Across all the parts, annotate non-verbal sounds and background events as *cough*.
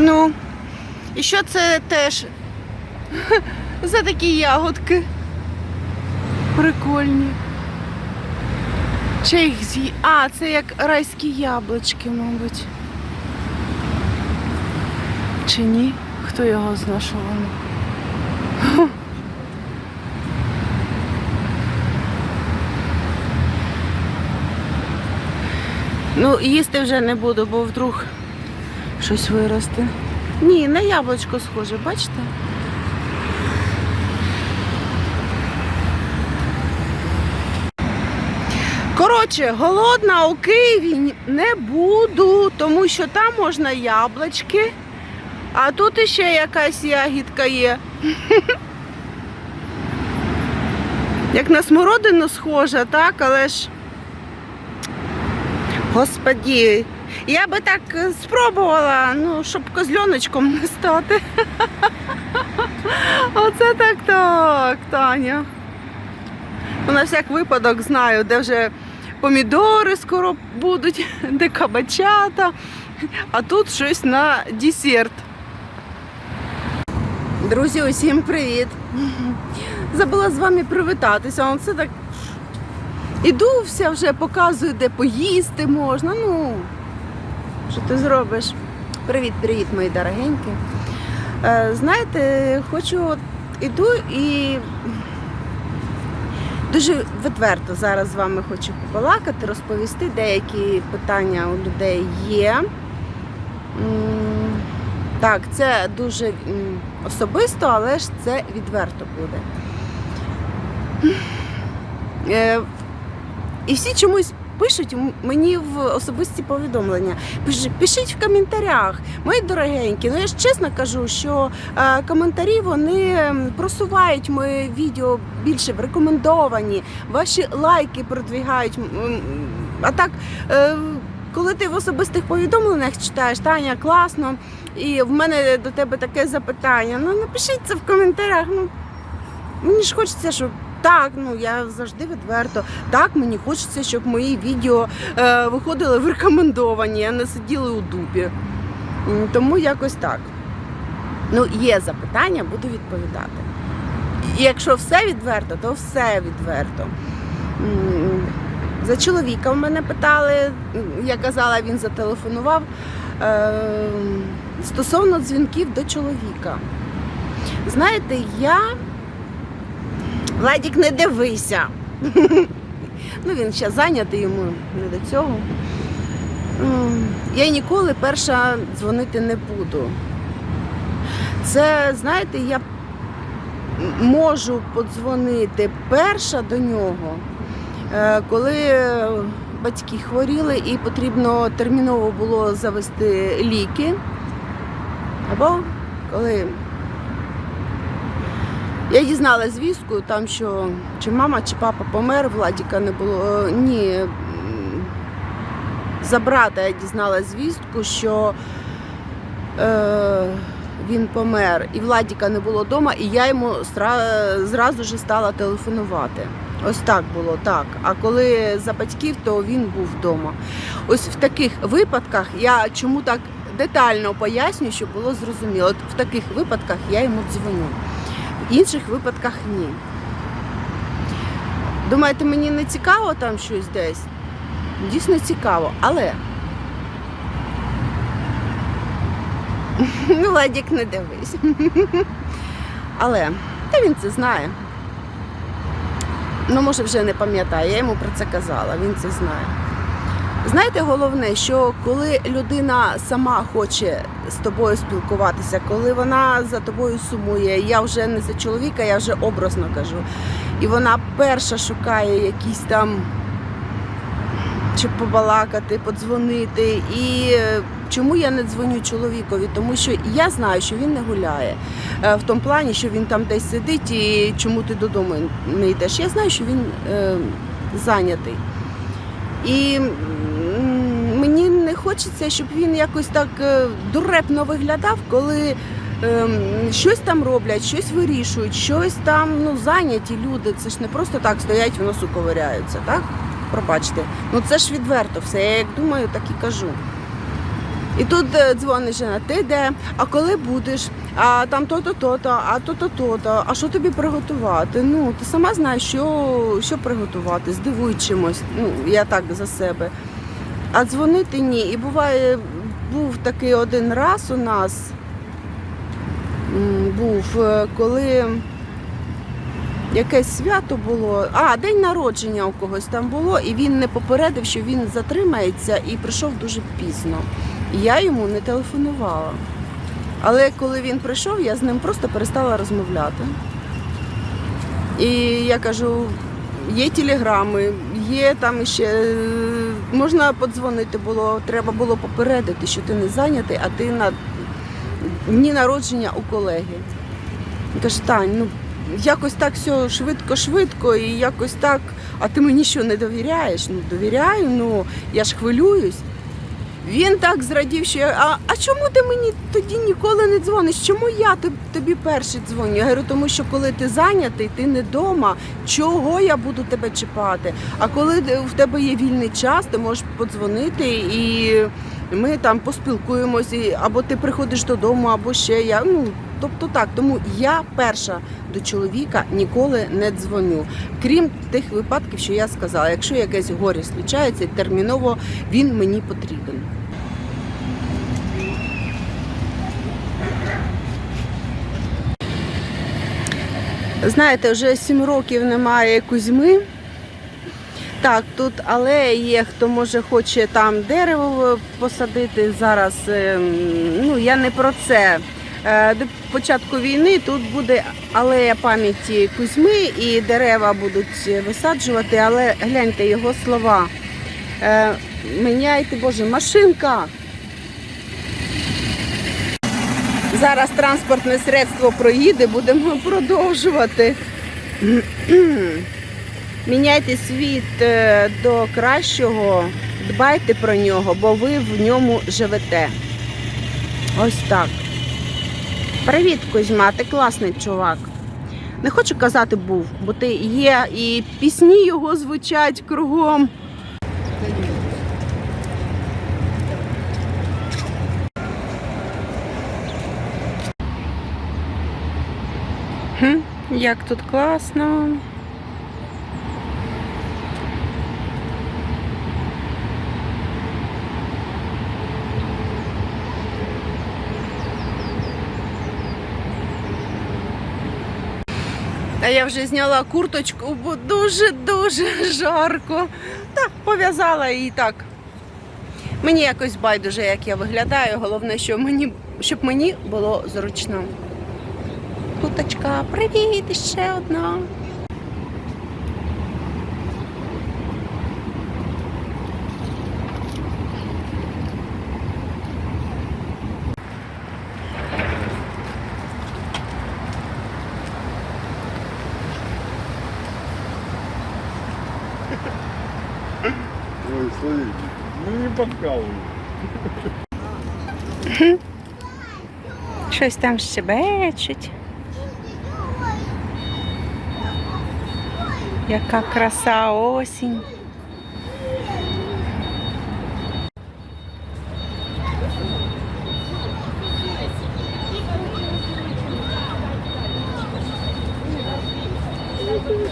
Ну, і що це теж *laughs* за такі ягодки? Прикольні. Чи їх з'ї... А, це як райські яблучки, мабуть. Чи ні? Хто його? Хм. Ну, їсти вже не буду, бо вдруг щось виросте. Ні, на яблучко схоже, бачите? Коротше, голодна у Києві не буду, тому що там можна яблучки, а тут іще якась ягідка є. *laughs* Як на смородину схожа, так, але ж. Господі, я би так е, спробувала, ну, щоб козльоночком не стати. *laughs* Оце так так, Таня. Ну, На всяк випадок знаю, де вже помідори скоро будуть, *laughs* де кабачата, а тут щось на десерт. Друзі, усім привіт! *laughs* Забула з вами привітатися. Оце так Іду вся вже показую, де поїсти можна. Ну, що ти зробиш? Привіт, привіт, мої дорогенькі. Е, знаєте, хочу от іду і дуже відверто зараз з вами хочу побалакати, розповісти. Деякі питання у людей є. Так, це дуже особисто, але ж це відверто буде. Е, і всі чомусь пишуть мені в особисті повідомлення. Пишіть в коментарях, мої дорогенькі. Ну я ж чесно кажу, що е, коментарі вони просувають моє відео більше в рекомендовані, ваші лайки продвігають. А так, е, коли ти в особистих повідомленнях читаєш, Таня, класно, і в мене до тебе таке запитання. Ну напишіть це в коментарях. Ну мені ж хочеться, щоб. Так, ну я завжди відверто. Так, мені хочеться, щоб мої відео е, виходили в рекомендовані, а не сиділи у дупі. Тому якось так. Ну, є запитання, буду відповідати. І якщо все відверто, то все відверто. За чоловіка в мене питали, я казала, він зателефонував. Е, Стосовно дзвінків до чоловіка. Знаєте, я. Владік, не дивися. *laughs* ну, він ще зайнятий йому не до цього. Я ніколи перша дзвонити не буду. Це, знаєте, я можу подзвонити перша до нього, е, коли батьки хворіли і потрібно терміново було завести ліки. Або коли я дізналася звістку, там що чи мама, чи папа помер, Владіка не було. Е, Ні. За брата я дізналася звістку, що е, він помер, і Владіка не було вдома, і я йому зразу ж стала телефонувати. Ось так було, так. А коли за батьків, то він був вдома. Ось в таких випадках я чому так детально пояснюю, щоб було зрозуміло. От в таких випадках я йому дзвоню. В інших випадках ні. Думаєте, мені не цікаво там щось десь? Дійсно цікаво, але. *laughs* Ну, Владік, не дивись. *laughs* Але, та він це знає. Ну, може, вже не пам'ятає, я йому про це казала, він це знає. Знаєте, головне, що коли людина сама хоче з тобою спілкуватися, коли вона за тобою сумує, я вже не за чоловіка, я вже образно кажу. І вона перша шукає якісь там чи побалакати, подзвонити. І е, чому я не дзвоню чоловікові? Тому що я знаю, що він не гуляє. Е, В тому плані, що він там десь сидить і чому ти додому не йдеш. Я знаю, що він е, зайнятий. І не хочеться, щоб він якось так е, дурепно виглядав, коли ем, щось там роблять, щось вирішують, щось там ну, зайняті люди. Це ж не просто так стоять, в носу ковиряються, так? Пробачте. Ну це ж відверто все. Я як думаю, так і кажу. І тут е, дзвонить жена, ти де? А коли будеш? А там то-то, то-то, а то-то, то-то. А що тобі приготувати? Ну, ти сама знаєш, що, що приготувати, здивуй чимось. Ну, я так за себе. А дзвонити ні. І буває, був такий один раз у нас. Був, е, коли якесь свято було, а день народження у когось там було, і він не попередив, що він затримається і прийшов дуже пізно. І я йому не телефонувала. Але коли він прийшов, я з ним просто перестала розмовляти. І я кажу, є телеграми, є там ще е, можна подзвонити було, треба було попередити, що ти не зайнятий, а ти на дні народження у колеги. Каже, Тань, ну якось так все швидко-швидко і якось так, а ти мені що не довіряєш? Ну довіряю, ну я ж хвилююсь. Він так зрадів, що а, а чому ти мені тоді ніколи не дзвониш? Чому я тоб- тобі перший дзвоню? Я говорю, тому що коли ти зайнятий, ти не вдома, чого я буду тебе чіпати? А коли в тебе є вільний час, ти можеш подзвонити і ми там поспілкуємося, або ти приходиш додому, або ще я. Ну, тобто так, тому я перша до чоловіка ніколи не дзвоню. Крім тих випадків, що я сказала, якщо якесь горе случається, терміново він мені потрібен. Знаєте, вже сім років немає Кузьми. Так, тут алея є, хто може хоче там дерево посадити. Зараз ем, ну я не про це. Е, До початку війни тут буде алея пам'яті Кузьми і дерева будуть висаджувати, але гляньте його слова. Е, Міняйте, Боже, машинка. Зараз транспортне средство проїде, будемо продовжувати. *clears throat* Міняйте світ е, до кращого, дбайте про нього, бо ви в ньому живете. Ось так. Привіт, Кузьма, ти класний чувак. Не хочу казати був, бо ти є, і пісні його звучать кругом. Як тут класно. А я вже зняла курточку, бо дуже-дуже жарко. Так, пов'язала і так. Мені якось байдуже, як я виглядаю. Головне, що мені, щоб мені було зручно. Куточка, привіт, ще одна. Ой, смотри, ну не. Щось там E a cacraçaô, assim.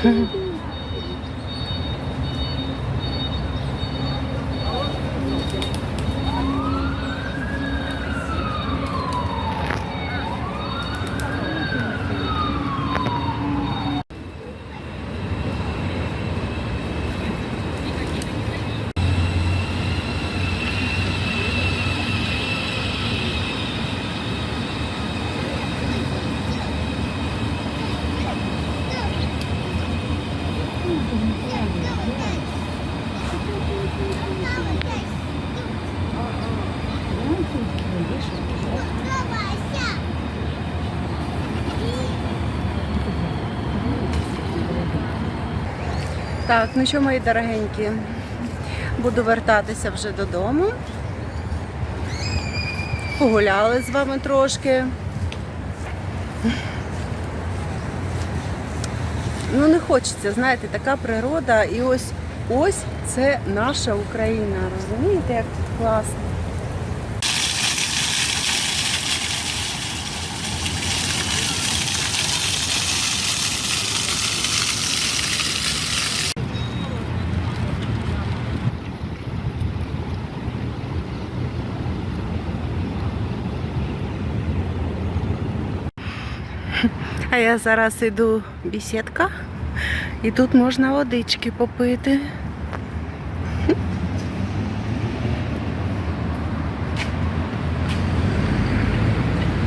*laughs* Так, ну що, мої дорогенькі, буду вертатися вже додому. Погуляли з вами трошки. Ну не хочеться, знаєте, така природа. І ось ось це наша Україна. Розумієте, як тут класно? А я зараз йду в бісідка, і тут можна водички попити.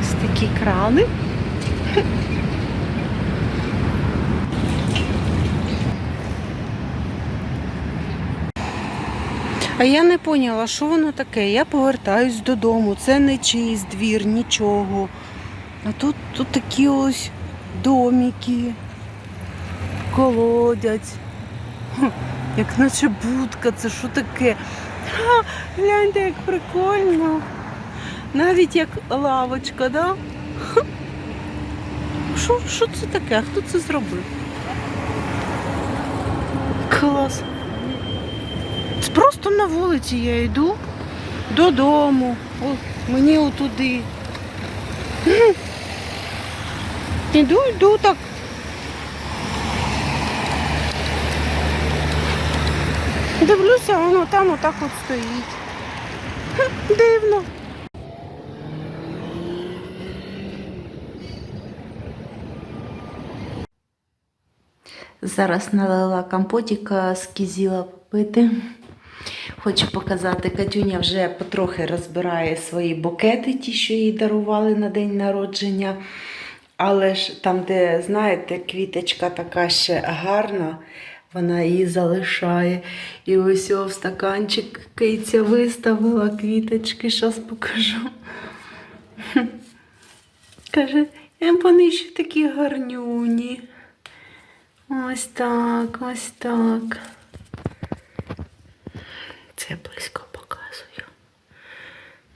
Ось такі крани. А я не поняла, що воно таке. Я повертаюсь додому. Це не чийсь двір, нічого. А тут, тут такі ось домики, колодязь. Як наче будка, це що таке? Ха, гляньте, як прикольно. Навіть як лавочка, да? Що, що це таке? Хто це зробив? Клас. Просто на вулиці я йду додому. О, мені отуди. Іду, йду так. Дивлюся, воно там отак от стоїть. Хм, Дивно. Зараз налила компотіка з кізіла попити. Хочу показати, Катюня вже потрохи розбирає свої букети, ті, що їй дарували на день народження. Але ж там, де, знаєте, квіточка така ще гарна, вона її залишає. І ось о, в стаканчик киця виставила квіточки, зараз покажу. *laughs* Каже, «Е, вони ще такі гарнюні. Ось так, ось так. Це близько показую.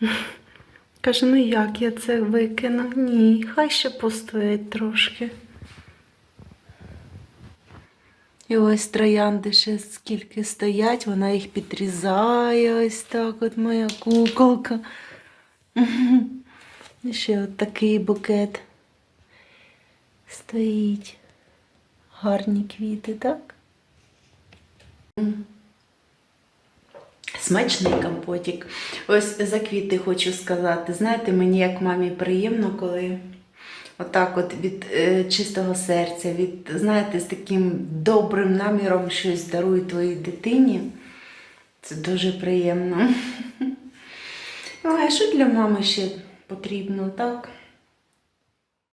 *laughs* Каже, ну як я це викину? Ні, хай ще постоять трошки. І ось троянди ще скільки стоять, вона їх підрізає ось так, от моя куколка. І ще от такий букет стоїть. Гарні квіти, так? Смачний компотик. Ось за квіти хочу сказати. Знаєте, мені як мамі приємно, коли отак от від е, чистого серця, від, знаєте, з таким добрим наміром щось дарують твоїй дитині. Це дуже приємно. Ой, *laughs* а що для мами ще потрібно, так?